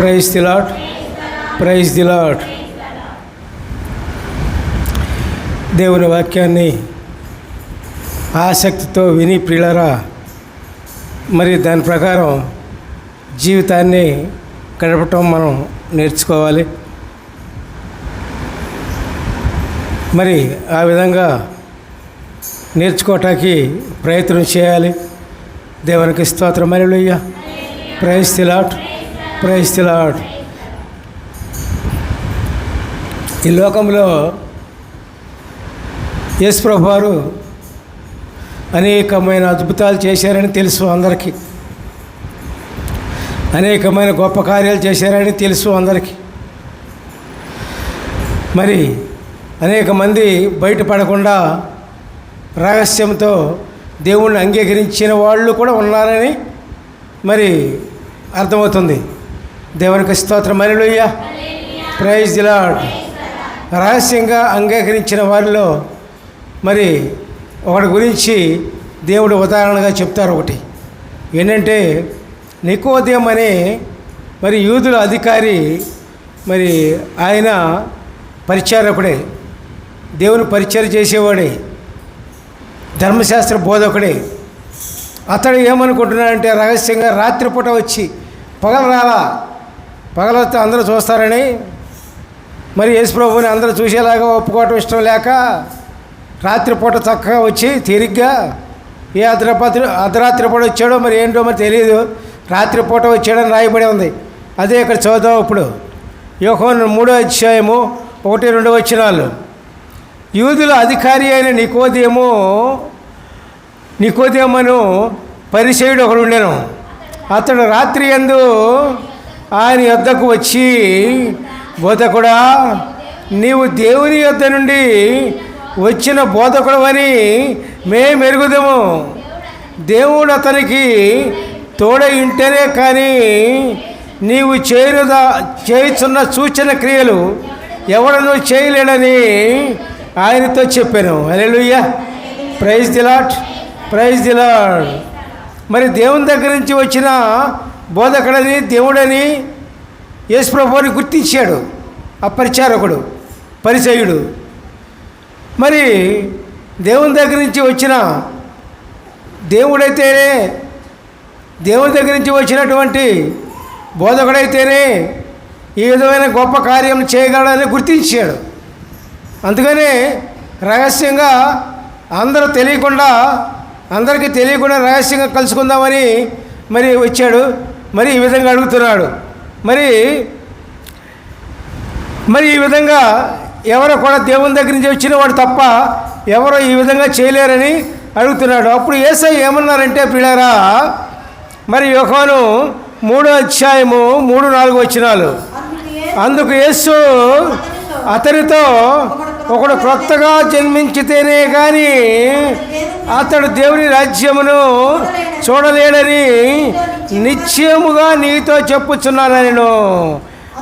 Praise the praise the దేవుని వాక్యాన్ని ఆసక్తితో విని ప్రియులరా మరి దాని ప్రకారం జీవితాన్ని గడపటం మనం నేర్చుకోవాలి. మరి ఆ విధంగా నేర్చుకోవటానికి ప్రయత్నం చేయాలి. దేవునికి స్తోత్రం. మరిలుయ్య ప్రైజ్ తిలాట్ ప్రైజ్ ఈ లోకంలో యేసుప్రభు వారు అనేకమైన అద్భుతాలు చేశారని తెలుసు అందరికీ. అనేకమైన గొప్ప కార్యాలు చేశారని తెలుసు అందరికీ. మరి అనేక మంది బయటపడకుండా రహస్యంతో దేవుణ్ణి అంగీకరించిన వాళ్ళు కూడా ఉన్నారని మరి అర్థమవుతుంది. దేవునికి స్తోత్రం. మరిలోయ్య ప్రైజ్ దిలాడ్ రహస్యంగా అంగీకరించిన వారిలో మరి ఒకటి గురించి దేవుడు ఉదాహరణగా చెప్తారు ఒకటి. ఏంటంటే నికోదయం అనే మరి యూదుల అధికారి మరి ఆయన పరిచారకుడే దేవుని పరిచయం చేసేవాడే ధర్మశాస్త్ర బోధకుడే. అతడు ఏమనుకుంటున్నాడంటే రహస్యంగా రాత్రిపూట వచ్చి పగలు రాలా పగలొస్తే అందరూ చూస్తారని మరి యేసుప్రభుని అందరూ చూసేలాగా ఒప్పుకోవటం ఇష్టం లేక రాత్రిపూట చక్కగా వచ్చి తీరిగ్గా ఏ అర్ధరాత్రి అర్ధరాత్రి పూట వచ్చాడో మరి ఏంటో మరి తెలియదు రాత్రిపూట వచ్చాడని రాయబడి ఉంది. అదే ఇక్కడ చదువుతాం ఇప్పుడు. యోహోన్ మూడో అధ్యాయము ఒకటి రెండు వచ్చినాలు యూదుల అధికారి అయిన నికోదేమో నికోదేమను పరిచయుడు ఒకడు ఉండేను. అతడు రాత్రి ఎందు ఆయన యొద్దకు వచ్చి బోధకుడా నీవు దేవుని యొద్ద నుండి వచ్చిన బోధకుడవని మేము ఎరుగుదాము దేవుడు అతనికి తోడై ఉంటేనే కానీ నీవు చేరుదా చేయుచున్న సూచన క్రియలు ఎవడను చేయలేడని ఆయనతో చెప్పాను. అలెలుయ్య ప్రైజ్ దిలాట్ ప్రైజ్ దిలాడ్ మరి దేవుని దగ్గర నుంచి వచ్చిన బోధకుడని దేవుడని యేసుప్రభుని గుర్తించాడు. ఆ పరిచారకుడు పరిచయుడు. మరి దేవుని దగ్గర నుంచి వచ్చిన దేవుడైతేనే దేవుని దగ్గర నుంచి వచ్చినటువంటి బోధకుడైతేనే ఈ విధమైన గొప్ప కార్యం చేయగలడని గుర్తించాడు. అందుకనే రహస్యంగా అందరూ తెలియకుండా అందరికీ తెలియకుండా రహస్యంగా కలుసుకుందామని మరి వచ్చాడు. మరి ఈ విధంగా అడుగుతున్నాడు. మరి మరి ఈ విధంగా ఎవరో కూడా దేవుని దగ్గర నుంచి వచ్చిన వాడు తప్ప ఎవరో ఈ విధంగా చేయలేరని అడుగుతున్నాడు. అప్పుడు ఏసై ఏమన్నారంటే పిల్లరా మరి యోహాను మూడో అధ్యాయము మూడు నాలుగు వచ్చినాలు అందుకు యేసు అతనితో ఒకడు క్రొత్తగా జన్మించితేనే కానీ అతడు దేవుని రాజ్యమును చూడలేడని నిశ్చయముగా నీతో చెప్పుచున్నాను నేను.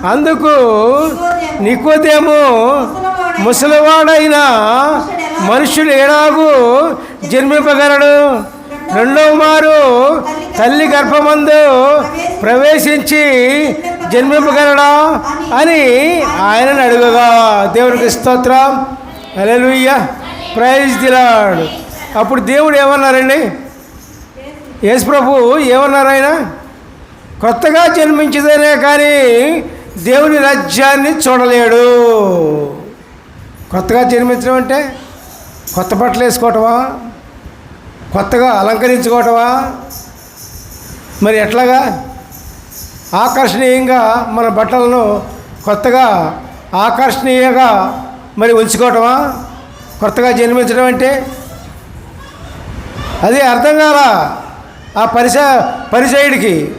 అందుకు నికోదేము ముసలివాడైన మనుషుడు ఎలాగూ జన్మింపగలడు? రెండవ మారు తల్లి గర్భమందు ప్రవేశించి జన్మింపగలడా అని ఆయనను అడుగగా దేవునికి స్తోత్రం. అలెలుయ్య ప్రైజ్ దిలాడు అప్పుడు దేవుడు ఏమన్నారండి? యేసు ప్రభు ఏమన్నారు ఆయన? కొత్తగా జన్మించదనే కానీ దేవుని రాజ్యాన్ని చూడలేడు. కొత్తగా జన్మించడం అంటే కొత్త బట్టలు వేసుకోవటమా? కొత్తగా అలంకరించుకోవటమా? మరి ఎట్లాగా? ఆకర్షణీయంగా మన బట్టలను కొత్తగా ఆకర్షణీయంగా మరి ఉంచుకోవటమా? కొత్తగా జన్మించడం అంటే? అది అర్థం కాలా ఆ పరిస పరిచయుడికి.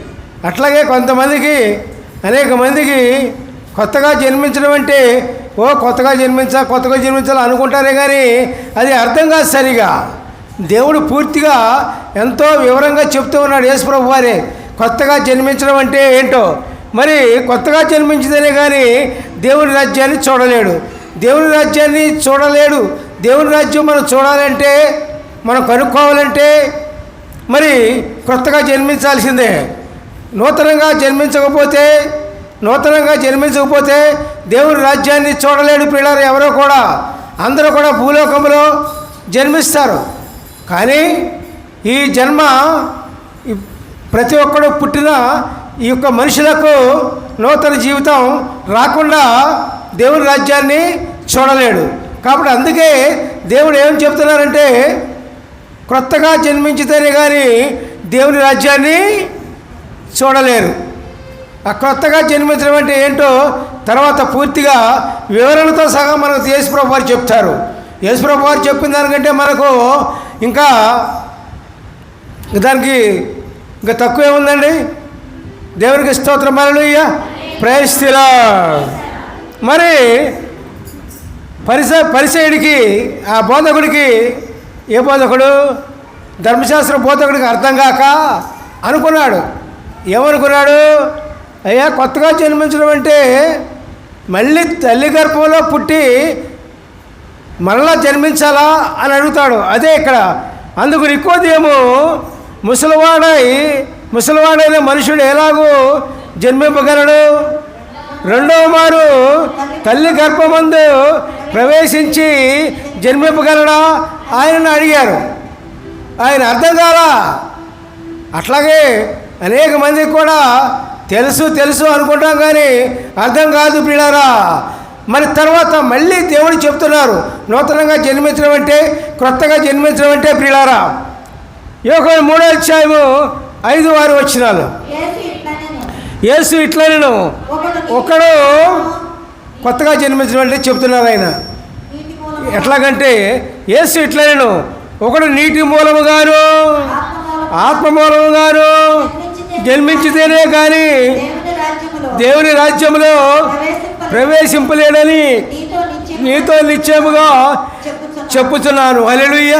అట్లాగే కొంతమందికి అనేక మందికి కొత్తగా జన్మించడం అంటే ఓ కొత్తగా జన్మించా కొత్తగా జన్మించాలి అనుకుంటారే కానీ అది అర్థం కాదు సరిగా. దేవుడు పూర్తిగా ఎంతో వివరంగా చెప్తూ ఉన్నాడు యేసుప్రభు వారే కొత్తగా జన్మించడం అంటే ఏంటో? మరి కొత్తగా జన్మించిందనే కానీ దేవుని రాజ్యాన్ని చూడలేడు. దేవుని రాజ్యాన్ని చూడలేడు. దేవుని రాజ్యం మనం చూడాలంటే మనం కనుక్కోవాలంటే మరి కొత్తగా జన్మించాల్సిందే. నూతనంగా జన్మించకపోతే నూతనంగా జన్మించకపోతే దేవుని రాజ్యాన్ని చూడలేడు పిల్లలు ఎవరో కూడా. అందరూ కూడా భూలోకంలో జన్మిస్తారు. కానీ ఈ జన్మ ప్రతి ఒక్కడు పుట్టిన ఈ యొక్క మనుషులకు నూతన జీవితం రాకుండా దేవుని రాజ్యాన్ని చూడలేడు. కాబట్టి అందుకే దేవుడు ఏం చెప్తున్నారంటే క్రొత్తగా జన్మించితేనే కానీ దేవుని రాజ్యాన్ని చూడలేరు. ఆ క్రొత్తగా జన్మించడం అంటే ఏంటో తర్వాత పూర్తిగా వివరణతో సహా మనకు యేసుప్రభు వారు చెప్తారు. యేసుప్రభు వారు చెప్పిన దానికంటే మనకు ఇంకా దానికి ఇంకా తక్కువ ఏముందండి దేవునికి స్తోత్రం మరలుయ్య ప్రయస్తిలా మరి పరిస పరిసయుడికి ఆ బోధకుడికి ఏ బోధకుడు? ధర్మశాస్త్ర బోధకుడికి అర్థం కాక అనుకున్నాడు. ఏమనుకున్నాడు? అయ్యా కొత్తగా జన్మించడం అంటే మళ్ళీ తల్లి గర్భంలో పుట్టి మరలా జన్మించాలా అని అడుగుతాడు. అదే ఇక్కడ. అందుకు నికోదేమో ముసలివాడై ముసలివాడైన మనుషుడు ఎలాగో జన్మింపగలడు? రెండవ మారు తల్లి గర్భమందు ప్రవేశించి జన్మింపగలడా? ఆయనను అడిగారు. ఆయన అర్థం కాలా? అట్లాగే అనేక మందికి కూడా తెలుసు తెలుసు అనుకుంటాం కానీ అర్థం కాదు పిల్లరా మరి తర్వాత మళ్ళీ దేవుడు చెప్తున్నారు నూతనంగా జన్మించడం అంటే క్రొత్తగా జన్మించడం అంటే ప్రియులారా యోగ మూడో అధ్యాయము ఐదు ఆరు వచ్చినాలు యేసు ఇట్లనెను. ఇట్లనను. ఒకడు కొత్తగా జన్మించడం అంటే చెప్తున్నారు ఆయన ఎట్లాగంటే యేసు ఇట్లనను. ఒకడు నీటి మూలముగాను ఆత్మ మూలము ఆత్మ మూలముగాను జన్మించితేనే కానీ దేవుని రాజ్యంలో ప్రవేశింప ప్రవేశింపలేడని నీతో నిశ్చయముగా. చెప్పుతున్నాను అలెలుయ్య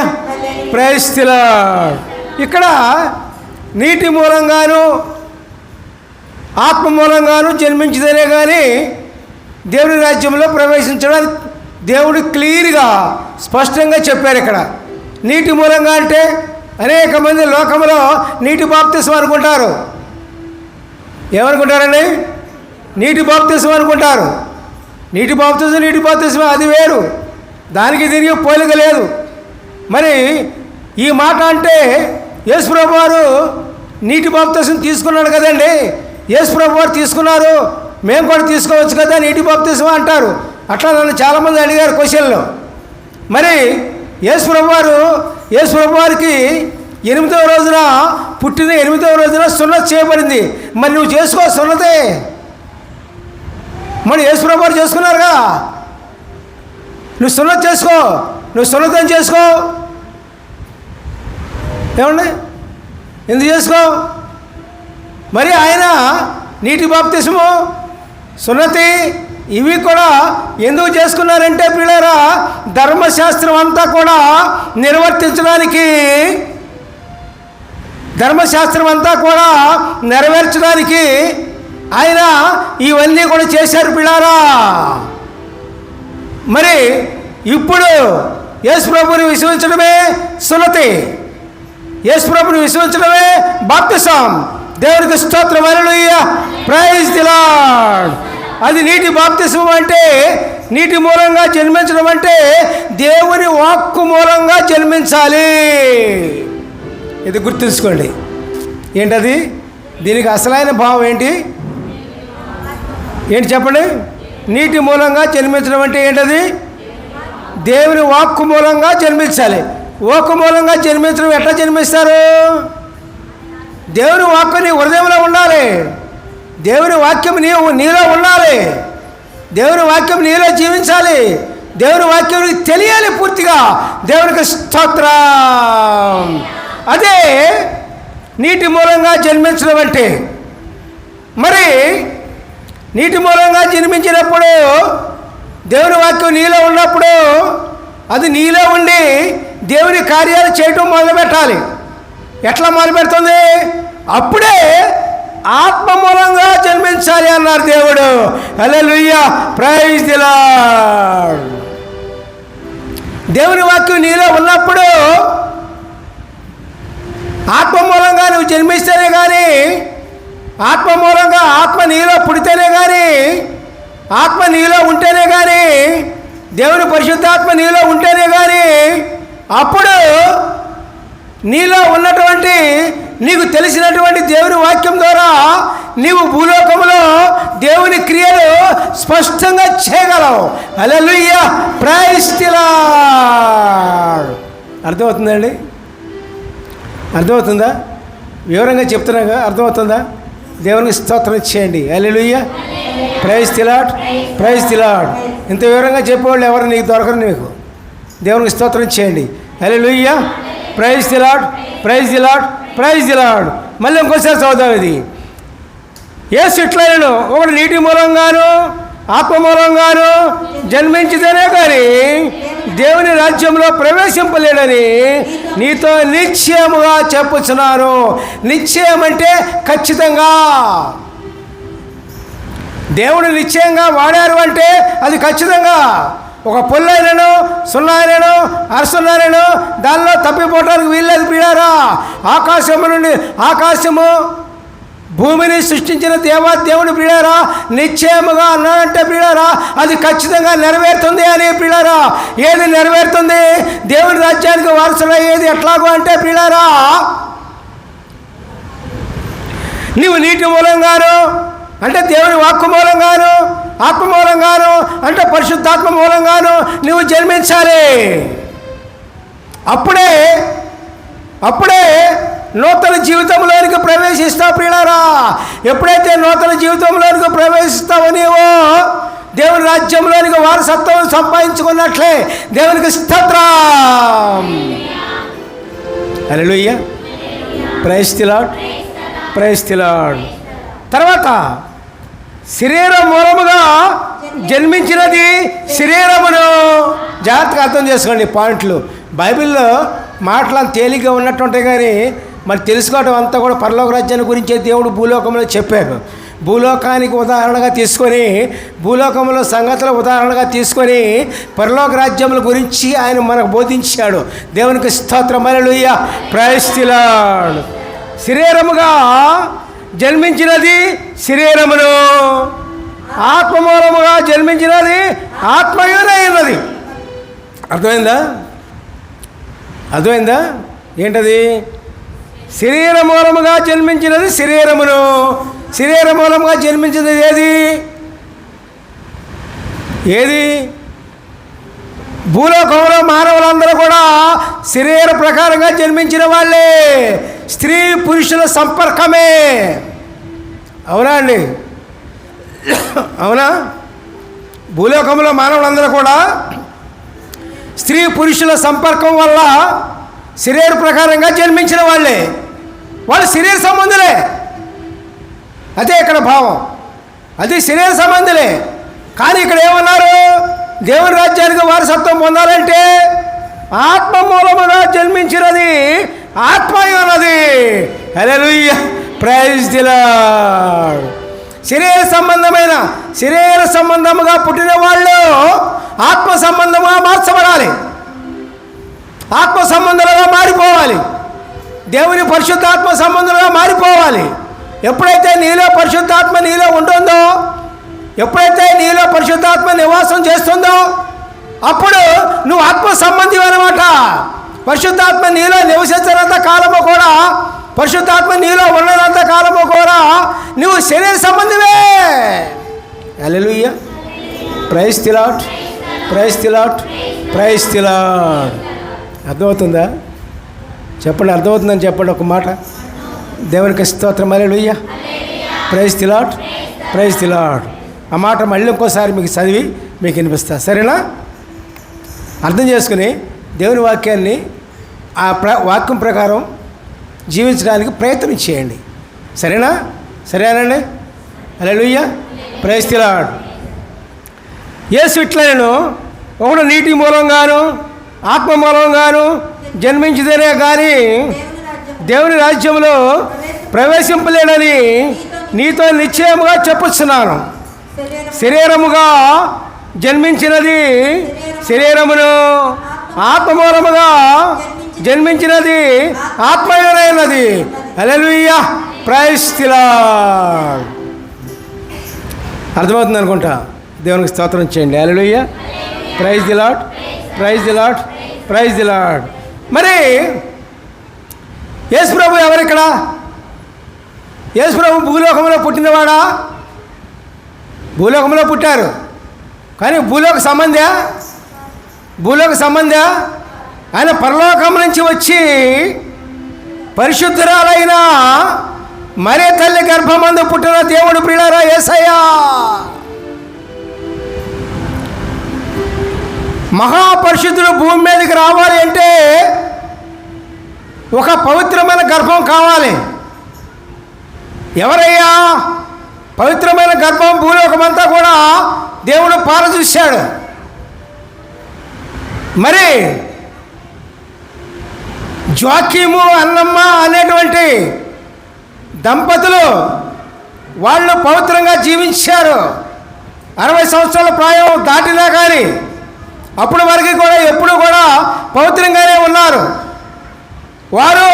ప్రయస్తిల ఇక్కడ నీటి మూలంగాను ఆత్మ మూలంగాను జన్మించదనే కానీ దేవుడి రాజ్యంలో ప్రవేశించడం దేవుడు క్లియర్గా స్పష్టంగా చెప్పారు ఇక్కడ. నీటి మూలంగా అంటే అనేక మంది లోకంలో నీటి బాప్తిసం అనుకుంటారు. ఏమనుకుంటారండి? నీటి బాప్తిసం అనుకుంటారు. నీటి బాప్తిసం నీటి బాప్తిసం అది వేరు. దానికి తిరిగి పోలిక లేదు. మరి ఈ మాట అంటే యేసుప్రభు వారు నీటి బాప్తీసం తీసుకున్నాడు కదండి. యేసుప్రభు వారు తీసుకున్నారు. మేము కూడా తీసుకోవచ్చు కదా నీటి బాప్తీసం అంటారు. అట్లా నన్ను చాలామంది అడిగారు క్వశ్చన్లో. మరి యేసుప్రభు వారు యేసుప్రభు వారికి ఎనిమిదవ రోజున పుట్టిన ఎనిమిదవ రోజున సున్నత చేయబడింది. మరి నువ్వు చేసుకో సున్నతే. మరి యేసుప్రభు వారు చేసుకున్నారుగా. నువ్వు సున్నత చేసుకో. నువ్వు సున్నతం చేసుకో. ఏమండి? ఎందుకు చేసుకో? మరి ఆయన నీటి బాప్తిసము సున్నతి ఇవి కూడా ఎందుకు చేసుకున్నారంటే పిల్లరా ధర్మశాస్త్రం అంతా కూడా నిర్వర్తించడానికి ధర్మశాస్త్రం అంతా కూడా నెరవేర్చడానికి ఆయన ఇవన్నీ కూడా చేశారు పిల్లారా. మరి ఇప్పుడు యేసు ప్రభుని విశ్వసించడమే సున్నతి. యేసుప్రభుని విశ్వసించడమే బాప్తిసం. దేవునికి స్తోత్రం అలలుయ్య ప్రైజ్ ది అది నీటి బాప్తిసం అంటే నీటి మూలంగా జన్మించడం అంటే దేవుని వాక్కు మూలంగా జన్మించాలి. ఇది గుర్తుంచుకోండి. ఏంటది? దీనికి అసలైన భావం ఏంటి? ఏంటి చెప్పండి? నీటి మూలంగా జన్మించడం అంటే ఏంటది? దేవుని వాక్కు మూలంగా జన్మించాలి. ఓక మూలంగా జన్మించడం ఎట్లా జన్మిస్తారు? దేవుని వాక్యం నీ హృదయంలో ఉండాలి. దేవుని వాక్యం నీ నీలో ఉండాలి. దేవుని వాక్యం నీలో జీవించాలి. దేవుని వాక్యం తెలియాలి పూర్తిగా. దేవునికి స్తోత్రం. అదే నీటి మూలంగా జన్మించడం అంటే మరి నీటి మూలంగా జన్మించినప్పుడు దేవుని వాక్యం నీలో ఉన్నప్పుడు అది నీలో ఉండి దేవుని కార్యాలు చేయటం మొదలుపెట్టాలి. ఎట్లా మొదలుపెడుతుంది? అప్పుడే ఆత్మ మూలంగా జన్మించాలి అన్నారు దేవుడు. అలా లుయ్య ప్రైజ్ దిలా దేవుని వాక్యం నీలో ఉన్నప్పుడు ఆత్మ మూలంగా నువ్వు జన్మిస్తేనే కానీ ఆత్మ మూలంగా ఆత్మ నీలో పుడితేనే కానీ ఆత్మ నీలో ఉంటేనే కానీ దేవుని పరిశుద్ధాత్మ నీలో ఉంటేనే కానీ అప్పుడు నీలో ఉన్నటువంటి నీకు తెలిసినటువంటి దేవుని వాక్యం ద్వారా నీవు భూలోకంలో దేవుని క్రియలు స్పష్టంగా చేయగలవు. అలలుయ్య ప్రైస్తిలా అర్థమవుతుందండి? అర్థమవుతుందా? వివరంగా చెప్తున్నాగా? అర్థమవుతుందా? దేవునికి స్తోత్రం చేయండి. అలెలుయ్య ప్రైజ్ తిలాడ్ ప్రైజ్ తిలాడ్ ఇంత వివరంగా చెప్పేవాళ్ళు ఎవరు నీకు దొరకరు నీకు? దేవునికి స్తోత్రం hallelujah praise the Lord praise the Lord praise the Lord మళ్ళీ ఇంకోసారి చదువుతాం ఇది. ఏ ఇట్లైనను ఒకటి నీటి మూలంగాను ఆత్మ మూలంగాను జన్మించితేనే కానీ దేవుని రాజ్యంలో ప్రవేశింపలేడని నీతో నిశ్చయముగా చెప్పుచున్నాను నిశ్చయం అంటే ఖచ్చితంగా. దేవుడు నిశ్చయంగా వాడారు అంటే అది ఖచ్చితంగా. ఒక పొల్లైనను సున్నారేను అరసున్నాయినను దానిలో తప్పిపోవటానికి వీల్లేదు పీడారా ఆకాశము నుండి ఆకాశము భూమిని సృష్టించిన దేవా దేవుని ప్రియారా నిశ్చయముగా అన్నాడంటే ప్రియారా అది ఖచ్చితంగా నెరవేరుతుంది అని ప్రియారా ఏది నెరవేరుతుంది? దేవుని రాజ్యానికి వారసులయ్యేది ఎట్లాగో అంటే ప్రియారా నీవు నీటి మూలంగాను అంటే దేవుని వాక్కు మూలంగాను ఆత్మ మూలంగాను అంటే పరిశుద్ధాత్మ మూలంగాను నువ్వు జన్మించాలి. అప్పుడే అప్పుడే నూతన జీవితంలోనికి ప్రవేశిస్తావు ప్రియులారా. ఎప్పుడైతే నూతన జీవితంలోనికి ప్రవేశిస్తావో నీవో దేవుని రాజ్యంలోనికి వారసత్వం సంపాదించుకున్నట్లే దేవునికి స్తోత్రం. హల్లెలూయా. ప్రైస్ తిలాడ్ ప్రైజ్ తిలాడ్ తర్వాత శరీర మూలముగా జన్మించినది శరీరమును. జాగ్రత్తగా అర్థం చేసుకోండి పాయింట్లు. బైబిల్లో మాటలు అంత తేలిగ్గా ఉన్నట్టు ఉంటాయి కానీ మరి తెలుసుకోవడం అంతా కూడా పరలోక రాజ్యాన్ని గురించే దేవుడు భూలోకంలో చెప్పారు భూలోకానికి ఉదాహరణగా తీసుకొని భూలోకంలో సంగతుల ఉదాహరణగా తీసుకొని పరలోక రాజ్యముల గురించి ఆయన మనకు బోధించాడు. దేవునికి స్తోత్రం. ప్రయస్తిలాడు శరీరముగా జన్మించినది శరీరమును ఆత్మమూలముగా జన్మించినది ఆత్మయునైనది అర్థమైందా? అర్థమైందా? ఏంటది? శరీర మూలముగా జన్మించినది శరీరమును శరీర మూలముగా జన్మించినది ఏది? ఏది? భూలోకంలో మానవులందరూ కూడా శరీర ప్రకారంగా జన్మించిన వాళ్ళే. స్త్రీ పురుషుల సంపర్కమే. అవునా అండి? అవునా? భూలోకంలో మానవులందరూ కూడా స్త్రీ పురుషుల సంపర్కం వల్ల శరీర ప్రకారంగా జన్మించిన వాళ్ళే. వాళ్ళు శరీర సంబంధులే. అదే ఇక్కడ భావం. అది శరీర సంబంధులే. కానీ ఇక్కడ ఏమన్నారు? దేవుని రాజ్యానికి వారసత్వం పొందాలంటే ఆత్మ మూలముగా జన్మించినది ఆత్మయ ఉన్నది హల్లెలూయా ప్రైజ్ దిలాడ్ శరీర సంబంధమైన శరీర సంబంధముగా పుట్టిన వాళ్ళు ఆత్మ సంబంధముగా మార్చబడాలి. ఆత్మ సంబంధాలుగా మారిపోవాలి. దేవుని పరిశుద్ధాత్మ సంబంధాలుగా మారిపోవాలి. ఎప్పుడైతే నీలో పరిశుద్ధాత్మ నీలో ఉంటుందో ఎప్పుడైతే నీలో పరిశుద్ధాత్మ నివాసం చేస్తుందో అప్పుడు నువ్వు ఆత్మ సంబంధి అనమాట పరిశుద్ధాత్మ నీలో నివసించినంత కాలము కూడా పరిశుద్ధాత్మ నీలో ఉన్నదంత కాలము కూడా నువ్వు శరీర సంబంధివే hallelujah praise the Lord praise the Lord praise the Lord అర్థమవుతుందా? చెప్పండి అర్థమవుతుందని చెప్పండి ఒక మాట. దేవునికి స్తోత్రం. అలెలుయ్య ప్రైజ్ తిలాట్ ప్రైజ్ తిలాట్ ఆ మాట మళ్ళీ ఇంకోసారి మీకు చదివి మీకు వినిపిస్తా. సరేనా? అర్థం చేసుకుని దేవుని వాక్యాన్ని ఆ ప్ర వాక్యం ప్రకారం జీవించడానికి ప్రయత్నం చేయండి. సరేనా? సరేనండి అలెలుయ్య ప్రైజ్ తిలాడ్ యేసు ఇట్లనేను ఒకడు నీటి మూలంగాను ఆత్మ మూలంగాను జన్మించదనే కానీ దేవుని రాజ్యంలో ప్రవేశింపలేడని నీతో నిశ్చయముగా చెప్పుచున్నాను. శరీరముగా జన్మించినది శరీరమును. ఆత్మమూలముగా జన్మించినది ఆత్మయునైనది అలలుయ్య ప్రైస్తిలా అర్థమవుతుంది అనుకుంటా? దేవునికి స్తోత్రం చేయండి. Hallelujah praise the Lord praise the Lord praise the Lord మరి యేసు ప్రభు ఎవరిక్కడ? యేసు ప్రభు భూలోకంలో పుట్టినవాడా? భూలోకంలో పుట్టారు. కానీ భూలోక సంబంధా భూలోక సంబంధ? ఆయన పరలోకం నుంచి వచ్చి పరిశుద్ధురాలైన మరే తల్లి గర్భమందు పుట్టిన దేవుడు ప్రియులారా ఏసయ్యా. మహాపరిశుద్ధుడు భూమి మీదకి రావాలి అంటే ఒక పవిత్రమైన గర్భం కావాలి. ఎవరయ్యా? పవిత్రమైన గర్భం భూలోకమంతా కూడా దేవుడు పాల చూశాడు మరి జోకీము అన్నమ్మ అనేటువంటి దంపతులు వాళ్ళు పవిత్రంగా జీవించారు. అరవై సంవత్సరాల ప్రాయం దాటినా కానీ అప్పుడు వరకు కూడా ఎప్పుడు కూడా పవిత్రంగానే ఉన్నారు. వారు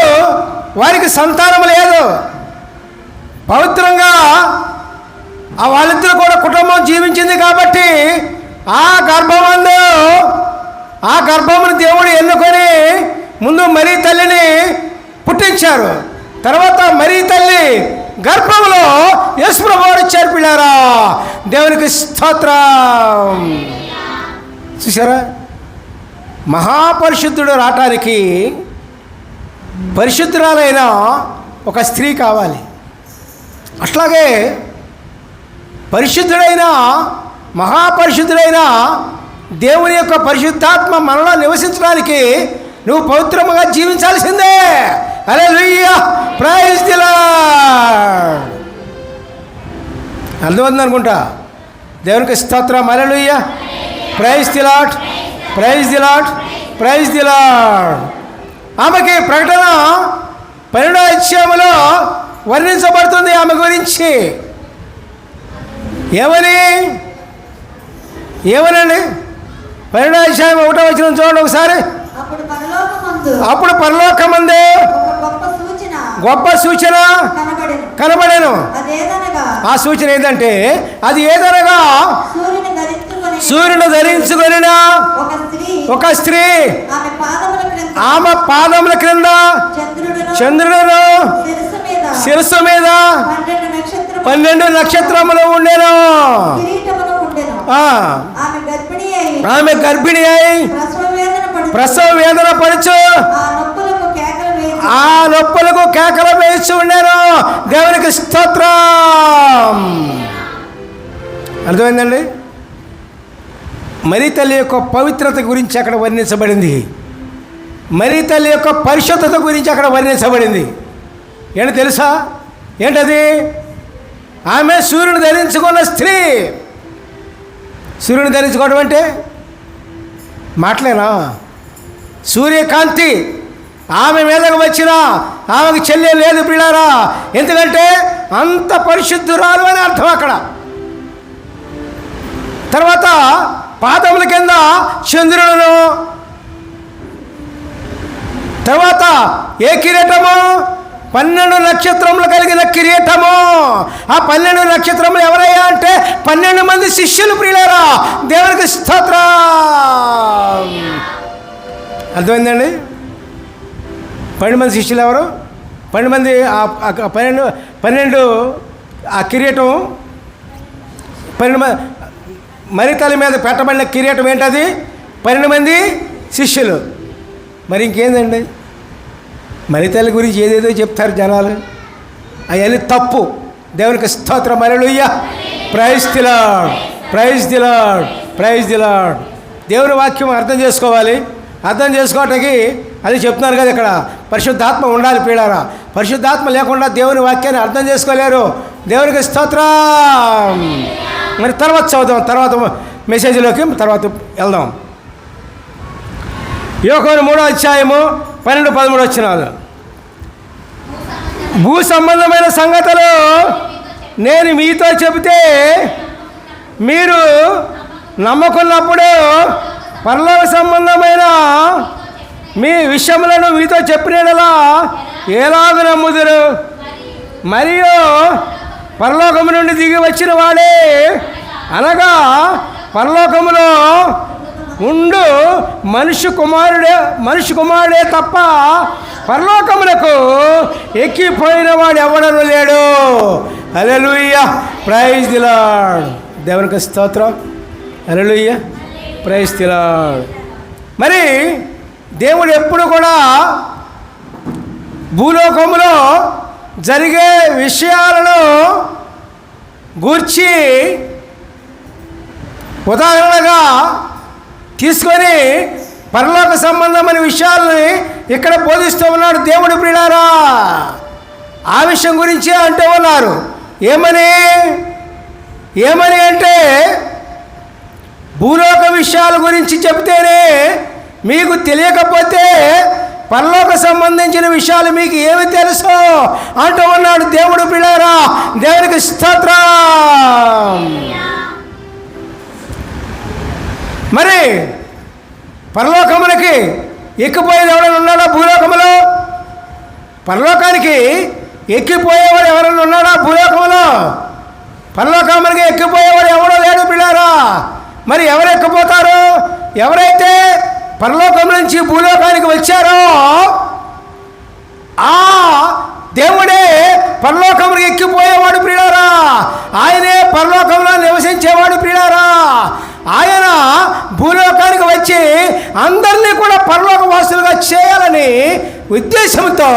వారికి సంతానం లేదు. పవిత్రంగా ఆ వాళ్ళిద్దరు కూడా కుటుంబం జీవించింది కాబట్టి ఆ గర్భమందు ఆ గర్భమును దేవుడు ఎన్నుకొని ముందు మరీ తల్లిని పుట్టించారు. తర్వాత మరీ తల్లి గర్భంలో యశ్వ్రభుడు చేర్పిడారా దేవునికి స్తోత్రం. చూసారా మహాపరిశుద్ధుడు రావటానికి పరిశుద్ధురాలైన ఒక స్త్రీ కావాలి. అట్లాగే పరిశుద్ధుడైన మహాపరిశుద్ధుడైన దేవుని యొక్క పరిశుద్ధాత్మ మనలో నివసించడానికి నువ్వు పవిత్రముగా జీవించాల్సిందే. అరే లుయ్యా ప్రైజ్ దిలా అర్థమవుతుంది అనుకుంటా? దేవునికి స్తోత్రం. Hallelujah praise the Lord praise the Lord praise the Lord ఆమెకి ప్రకటన పన్నెండో అధ్యాయంలో వర్ణించబడుతుంది ఆమె గురించి. ఏమని ఏమనండి పన్నెండో అధ్యాయం ఒకటో వచ్చిన చూడండి ఒకసారి. అప్పుడు పరలోకమందు గొప్ప సూచన కనబడెను. ఆ సూచన ఏంటంటే అది ఏదనగా? సూర్యుని ధరించుకొని ధరించుకొనిన? ఒక స్త్రీ ఆమె పాదముల క్రింద చంద్రుడును చంద్రుడు శిరస్సు మీద పన్నెండు నక్షత్రములు ఉండేను. ఆమె గర్భిణి అయి ప్రసవ వేదన పడుచు. ఆ నొప్పులకు కేకలు వేసి ఉండాను దేవునికి స్తోత్రం. అర్థమైందండి? మరీ తల్లి యొక్క పవిత్రత గురించి అక్కడ వర్ణించబడింది. మరీ తల్లి యొక్క పరిశుద్ధత గురించి అక్కడ వర్ణించబడింది. ఏంటి తెలుసా? ఏంటది? ఆమె సూర్యుని ధరించుకున్న స్త్రీ. సూర్యుని ధరించుకోవడం అంటే? మాటలేనా? సూర్యకాంతి ఆమె మీదకు వచ్చినా ఆమెకు చెల్లె లేదు పిల్లారా ఎందుకంటే అంత పరిశుద్ధురాలు అని అర్థం అక్కడ. తర్వాత పాదముల కింద చంద్రులను తర్వాత ఏ కిరీటము? పన్నెండు నక్షత్రములు కలిగిన కిరీటము. ఆ పన్నెండు నక్షత్రములు ఎవరయ్యా అంటే పన్నెండు మంది శిష్యులు ప్రియులారా. దేవునికి స్తోత్ర. అర్థమైందండి? పన్నెండు మంది శిష్యులు ఎవరు? పన్నెండు మంది పన్నెండు పన్నెండు ఆ కిరీటం పన్నెండు మంది మరితల మీద పెట్టబడిన కిరీటం ఏంటది? పన్నెండు మంది శిష్యులు. మరి ఇంకేందండి? మలితల గురించి ఏదేదో చెప్తారు జనాలు. అవన్నీ తప్పు. దేవునికి స్తోత్రం. మరలుయ్య praise the Lord praise the Lord praise the Lord దేవుని వాక్యం అర్థం చేసుకోవాలి. అర్థం చేసుకోవటానికి అది చెప్తున్నారు కదా ఇక్కడ. పరిశుద్ధాత్మ ఉండాలి పీడారా పరిశుద్ధాత్మ లేకుండా దేవుని వాక్యాన్ని అర్థం చేసుకోలేరు. దేవునికి స్తోత్రం. మరి తర్వాత చదువుదాం. తర్వాత మెసేజ్లోకి తర్వాత వెళ్దాం. యోకోని మూడో అధ్యాయము పన్నెండు పదమూడు వచ్చినాలు. భూ సంబంధమైన సంగతులు నేను మీతో చెబితే మీరు నమ్మకున్నప్పుడు పరలోక సంబంధమైన మీ విషయములను మీతో చెప్పినలా ఎలాగ నమ్ముదురు? మరియు పరలోకము నుండి దిగి వచ్చిన వాడే అనగా పరలోకములో ఉండు మనిషి కుమారుడే మనిషి కుమారుడే తప్ప పరలోకములకు ఎక్కిపోయిన వాడు ఎవడను లేడు. అలెలుయ్య ప్రైజ్ దిలాడ్ దేవునికి స్తోత్రం. అలెలుయ్య ప్రైజ్ దిలాడ్ మరి దేవుడు ఎప్పుడు కూడా భూలోకంలో జరిగే విషయాలను గూర్చి ఉదాహరణగా తీసుకొని పరలోక సంబంధమైన విషయాలని ఇక్కడ బోధిస్తూ ఉన్నాడు దేవుడు ప్రిడారా ఆ విషయం గురించి అంటూ ఉన్నారు. ఏమని? ఏమని అంటే భూలోక విషయాల గురించి చెప్తేనే మీకు తెలియకపోతే పరలోక సంబంధించిన విషయాలు మీకు ఏమి తెలుసు అంటూ ఉన్నాడు దేవుడు పిల్లారా దేవునికి స్తోత్రం. మరి పరలోకములకి ఎక్కిపోయేది ఎవరైనా ఉన్నాడా భూలోకములో? పరలోకానికి ఎక్కిపోయేవాడు ఎవరైనా ఉన్నాడా భూలోకములో? పరలోకములకి ఎక్కిపోయేవాడు ఎవడో లేడు పిల్లారా? మరి ఎవరు ఎక్కిపోతారు? ఎవరైతే పరలోకం నుంచి భూలోకానికి వచ్చారో ఆ దేవుడే పరలోకములకు ఎక్కిపోయేవాడు ప్రియులారా ఆయనే పరలోకంలో నివసించేవాడు ప్రియులారా ఆయన భూలోకానికి వచ్చి అందరినీ కూడా పరలోక వాసులుగా చేయాలని ఉద్దేశంతో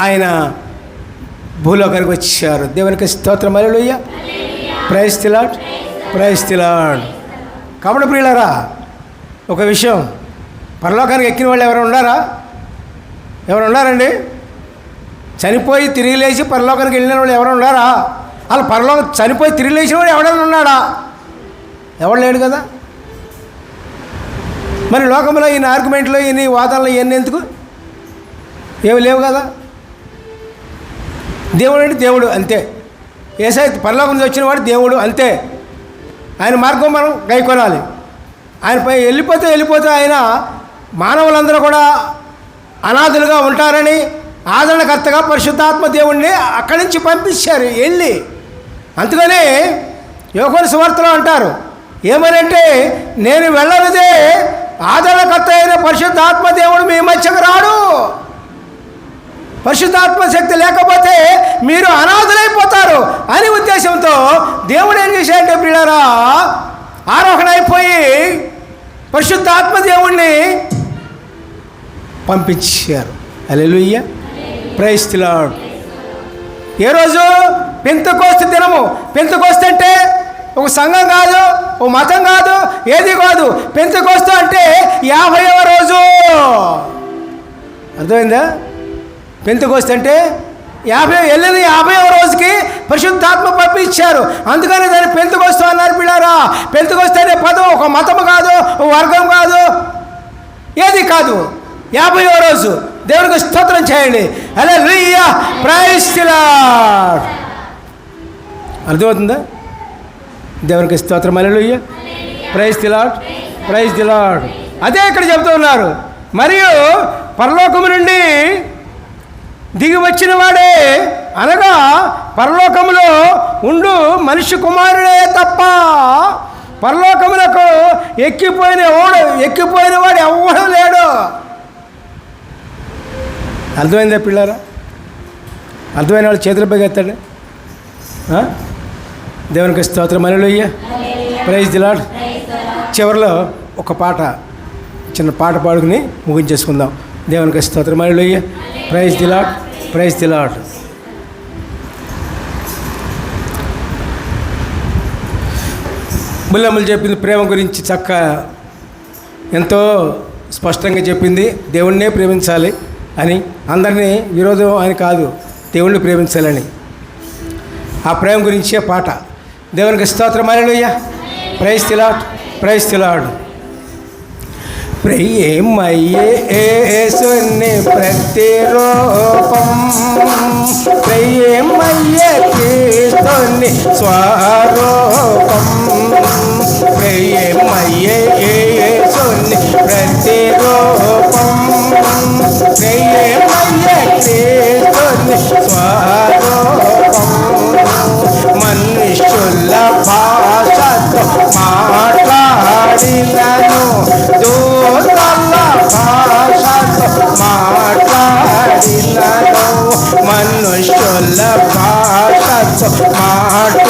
ఆయన భూలోకానికి వచ్చారు. దేవునికి స్తోత్రం. అలెలుయ్య ప్రైజ్ తిలాడ్ ప్రైజ్ తిలాడ్ కాబట్టి ప్రియులారా ఒక విషయం. పరలోకానికి ఎక్కిన వాళ్ళు ఎవరు ఉన్నారా? ఎవరు ఉన్నారండి? చనిపోయి తిరిగి లేచి పరలోకానికి వెళ్ళిన వాళ్ళు ఎవరు ఉన్నారా? వాళ్ళు పరలోకం చనిపోయి తిరిగి లేచిన వాడు ఎవడైనా ఉన్నాడా? ఎవడు లేడు కదా? మరి లోకంలో ఈయన ఆర్గ్యుమెంట్లో ఈయన వాదనలు ఇవన్నీ ఎందుకు? ఏమి లేవు కదా? దేవుడు అంటే దేవుడు అంతే. ఏసై పరలోకం నుంచి వచ్చిన వాడు దేవుడు అంతే. ఆయన మార్గం మనం గైకొనాలి. ఆయనపై వెళ్ళిపోతే వెళ్ళిపోతే ఆయన మానవులందరూ కూడా అనాథులుగా ఉంటారని ఆదరణకర్తగా పరిశుద్ధాత్మ దేవుణ్ణి అక్కడి నుంచి పంపించారు వెళ్ళి. అందుకని యువకుని సువార్తలో అంటారు ఏమనంటే నేను వెళ్ళనిదే ఆదరణకర్త అయిన పరిశుద్ధాత్మ దేవుడు మీ మధ్యకు రాడు. పరిశుద్ధాత్మ శక్తి లేకపోతే మీరు అనాథులైపోతారు. అనే ఉద్దేశంతో దేవుడు ఏం చేశాడంటే ప్రియులారా ఆరోహణ అయిపోయి పరిశుద్ధాత్మ దేవుణ్ణి పంపించారు. అలెలుయ్య ప్రైస్తులాడు ఏ రోజు? పెంతకోస్తు దినము. పెంతకోస్తు అంటే ఒక సంఘం కాదు ఒక మతం కాదు ఏది కాదు. పెంతకోస్తు అంటే యాభైవ రోజు. అర్థమైందా? పెంతకోస్తు అంటే యాభై వెళ్ళిన యాభైవ రోజుకి పరిశుద్ధాత్మ పంపించారు. అందుకని దాన్ని పెంతకొస్తూ అన్నారు పిల్లారా. పెంతకొస్తు అనే పదం ఒక మతం కాదు ఒక వర్గం కాదు. ఏది కాదు? యాభైవ రోజు. దేవునికి స్తోత్రం చేయండి. అలా లుయ్య ప్రైస్తిలాడ్ అర్థమవుతుందా? దేవునికి స్తోత్రం. అలెలుయ్య ప్రైజ్ దిలాడ్ ప్రైజ్ దిలాడ్ అదే ఇక్కడ చెబుతూ ఉన్నారు. మరియు పరలోకము నుండి దిగి వచ్చిన వాడే అనగా పరలోకములో ఉండు మనిషి కుమారుడే తప్ప పరలోకములకు ఎక్కిపోయిన ఓడు ఎక్కిపోయిన వాడు ఎవ్వడం లేడు. అర్థమైందా పిల్లారా? అర్థమైన వాళ్ళు చేతుల పైకి ఎత్తండి? దేవునికి స్తోత్రం. అలెలుయ్య ప్రైజ్ దిలాడ్ చివరిలో ఒక పాట చిన్న పాట పాడుకుని ముగించేసుకుందాం. దేవునికి స్తోత్రం. అలెలుయ్య ప్రైజ్ దిలాడ్ ప్రైజ్ దిలాడ్ బుల్లమ్మలు చెప్పింది ప్రేమ గురించి చక్క ఎంతో స్పష్టంగా చెప్పింది. దేవుణ్ణే ప్రేమించాలి. అని అందరినీ విరోధం అని కాదు దేవుణ్ణి ప్రేమించాలని. ఆ ప్రేమ గురించే పాట. దేవునికి స్తోత్రం అలెలుయ్య ప్రైజ్ తిలాడ్ ప్రైజ్ తిలాడు ప్రేమయ్యేసుని ప్రతిరూపం. ప్రేమయ్యే స్వరూపం. ప్రేమయ్యేసుని ప్రతిరూపం. స్వరూపం మనుషుల భాష మాట్లాడినను దూతల భాషతో మాట్లాడినను. మనుష్యుల భాషతో మాట్లా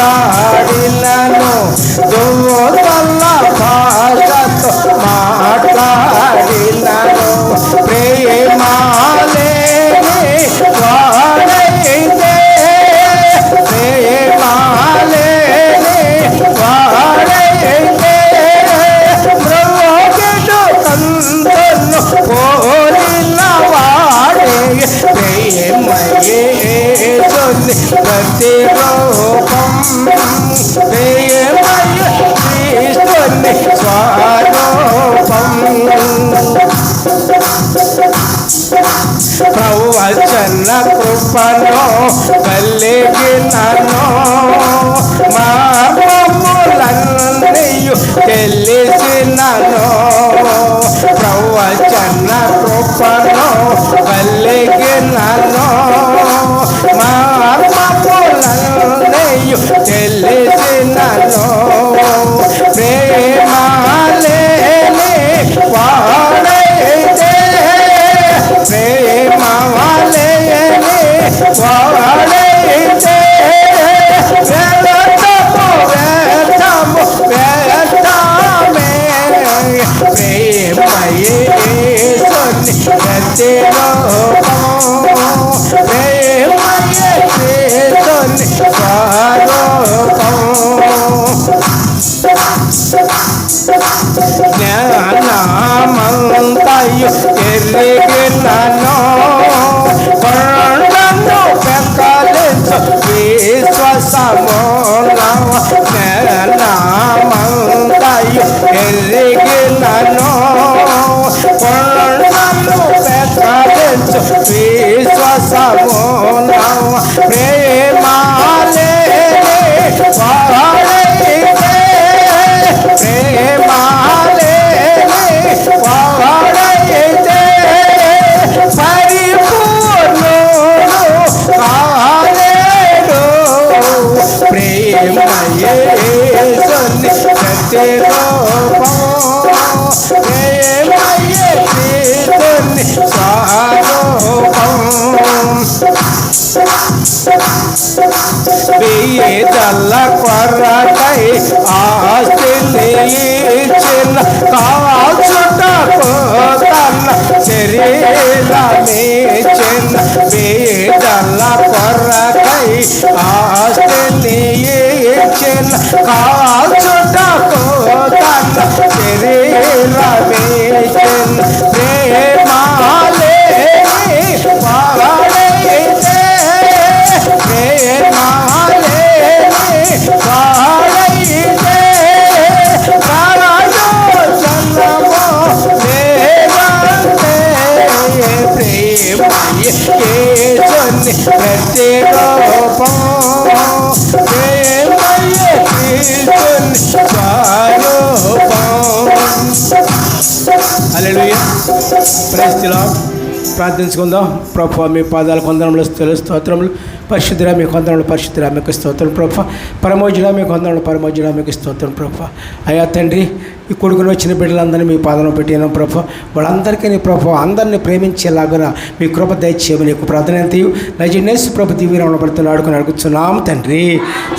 ప్రార్థించుకుందాం. ప్రభు మీ పాదాల కొందరంలో స్థుతులు స్తోత్రములు. పరిశుద్ధిరా మీ కొందరంలో పరిశుద్ధిరా మీకు స్తోత్రం ప్రభు. పరమోజురా మీ కొందరంలో పరమోజురా మీకు స్తోత్రం ప్రభు. అయ్యా తండ్రి ఈ కొడుకుని వచ్చిన బిడ్డలందరినీ మీ పాదంలో పెట్టినాం ప్రభు. వాళ్ళందరికీ నీ ప్రభు అందరినీ ప్రేమించేలాగా మీ కృప దయచేయమని నీకు ప్రార్థన ఎంతయు నజనేసు ప్రభు దివ్యరామణ పడుతున్న ఆడుకుని అడుగుతున్నాం తండ్రి.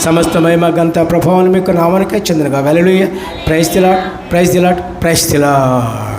సమస్త మహిమ గంత ప్రభావం మీకు నామానికే చెందినగా. Hallelujah praise the Lord praise the Lord praise the Lord